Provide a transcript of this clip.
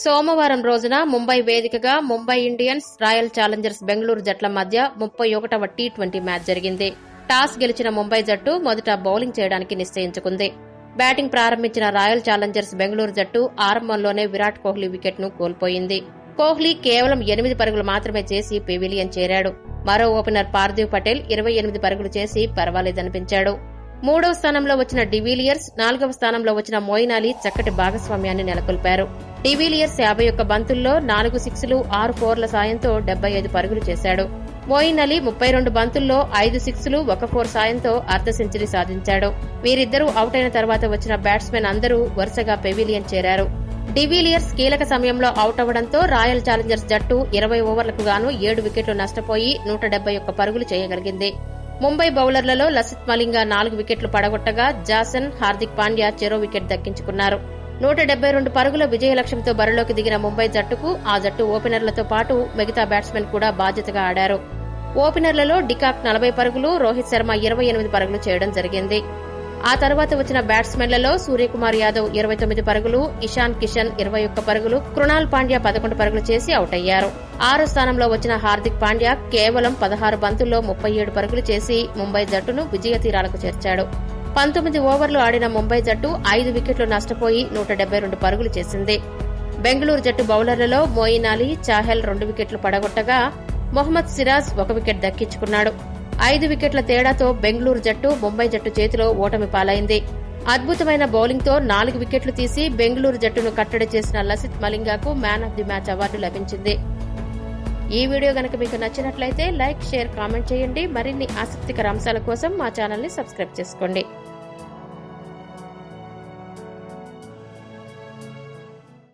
సోమవారం రోజున ముంబై వేదికగా Mumbai Indians Royal Challengers Bengaluru జట్ల మధ్య ముప్పై ఒకటవ టీ ట్వంటీ మ్యాచ్ జరిగింది. టాస్ గెలిచిన ముంబై జట్టు మొదట బౌలింగ్ చేయడానికి నిశ్చయించుకుంది. బ్యాటింగ్ ప్రారంభించిన రాయల్ ఛాలెంజర్స్ బెంగళూరు జట్టు ఆరంభంలోనే విరాట్ కోహ్లీ వికెట్ను కోల్పోయింది. కోహ్లీ కేవలం ఎనిమిది పరుగులు మాత్రమే చేసి పెవిలియన్ చేరాడు. మరో ఓపెనర్ పార్థివ్ పటేల్ ఇరవై ఎనిమిది పరుగులు చేసి పర్వాలేదనిపించాడు. మూడవ స్థానంలో వచ్చిన డివిలియర్స్ నాలుగవ స్థానంలో వచ్చిన మోయిన్ అలీ చక్కటి భాగస్వామ్యాన్ని నెలకొల్పారు. డివిలియర్స్ యాభై ఒక్క బంతుల్లో నాలుగు సిక్స్లు ఆరు ఫోర్ల సాయంతో డెబ్బై ఐదు పరుగులు చేశాడు. మోయిన్ అలీ ముప్పై రెండు బంతుల్లో ఐదు సిక్స్లు ఒక ఫోర్ సాయంతో అర్ధ సెంచరీ సాధించాడు. వీరిద్దరూ అవుట్ అయిన తర్వాత వచ్చిన బ్యాట్స్మెన్ అందరూ వరుసగా పెవిలియన్ చేరారు. డివిలియర్స్ కీలక సమయంలో అవుట్ అవ్వడంతో రాయల్ ఛాలెంజర్స్ జట్టు ఇరవై ఓవర్లకు గాను ఏడు వికెట్లు నష్టపోయి నూట డెబ్బై ఒక్క పరుగులు చేయగలిగింది. ముంబై బౌలర్లలో లసిత్ మలింగ నాలుగు వికెట్లు పడగొట్టగా జాసన్ హార్దిక్ పాండ్యా చెరో వికెట్ దక్కించుకున్నారు. నూట డెబ్బై రెండు పరుగుల విజయ లక్ష్యంతో బరిలోకి దిగిన ముంబై జట్టుకు ఆ జట్టు ఓపెనర్లతో పాటు మిగతా బ్యాట్స్మెన్ కూడా బాధ్యతగా ఆడారు. ఓపెనర్లలో డికాక్ నలభై పరుగులు రోహిత్ శర్మ ఇరవై ఎనిమిది పరుగులు చేయడం జరిగింది. ఆ తర్వాత వచ్చిన బ్యాట్స్మెన్లలో సూర్యకుమార్ యాదవ్ ఇరవై తొమ్మిది పరుగులు ఇషాన్ కిషన్ ఇరవై ఒక్క పరుగులు కృణాల్ పాండ్యా పదకొండు పరుగులు చేసి అవుట్ అయ్యారు. ఆరో స్థానంలో వచ్చిన హార్దిక్ పాండ్యా కేవలం పదహారు బంతుల్లో ముప్పై ఏడు పరుగులు చేసి ముంబై జట్టును విజయ తీరాలకు చేర్చాడు. పంతొమ్మిది ఓవర్లు ఆడిన ముంబై జట్టు ఐదు వికెట్లు నష్టపోయి నూట డెబ్బై రెండు పరుగులు చేసింది. బెంగళూరు జట్టు బౌలర్లలో మోయిన్ అలీ చాహెల్ రెండు వికెట్లు పడగొట్టగా మొహమ్మద్ సిరాజ్ ఒక వికెట్ దక్కించుకున్నాడు. ఐదు వికెట్ల తేడాతో బెంగళూరు జట్టు ముంబై జట్టు చేతిలో ఓటమి పాలైంది. అద్భుతమైన బౌలింగ్తో నాలుగు వికెట్లు తీసి బెంగళూరు జట్టును కట్టడి చేసిన Lasith మలింగాకు man of the match award లభించింది. ఈ వీడియో గనక మీకు నచ్చినట్లయితే లైక్ షేర్ కామెంట్ చేయండి. మరిన్ని ఆసక్తికర అంశాల కోసం మా ఛానల్ని సబ్స్క్రైబ్ చేసుకోండి.